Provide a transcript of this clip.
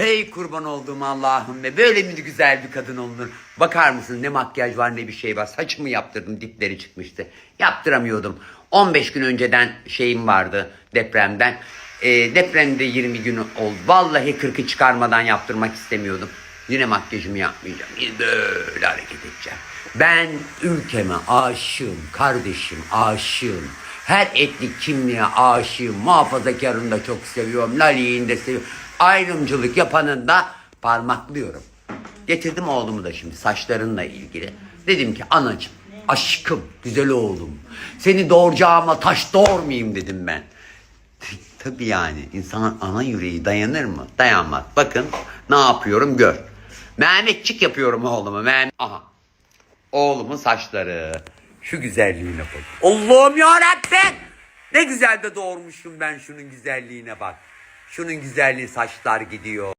Hey kurban olduğum Allah'ım be. Böyle mi güzel bir kadın olunur? Bakar mısın ne makyaj var ne bir şey var. Saçımı yaptırdım dipleri çıkmıştı. Yaptıramıyordum. 15 gün önceden şeyim vardı depremden. Ee, depremde 20 gün oldu. Vallahi 40'ı çıkarmadan yaptırmak istemiyordum. Yine makyajımı yapmayacağım. Yine böyle hareket edeceğim. Ben ülkeme aşığım, kardeşim aşığım. Her etnik kimliğe aşığım. Muhafazakarını da çok seviyorum. Lali'yi de seviyorum. Ayrımcılık yapanın da parmaklıyorum. Getirdim oğlumu da şimdi saçlarınla ilgili. Dedim ki anacığım, aşkım, güzel oğlum. Seni doğuracağıma taş doğurmayayım dedim ben. Tabii yani insan ana yüreği dayanır mı? Dayanmaz. Bakın ne yapıyorum gör. Mehmetçik yapıyorum oğluma. Mehmet... Aha. Oğlumun saçları. Şu güzelliğine bak. Allah'ım yarabbim. Ne güzel de doğurmuşum ben şunun güzelliğine bak. Şunun güzelliği saçlar gidiyor.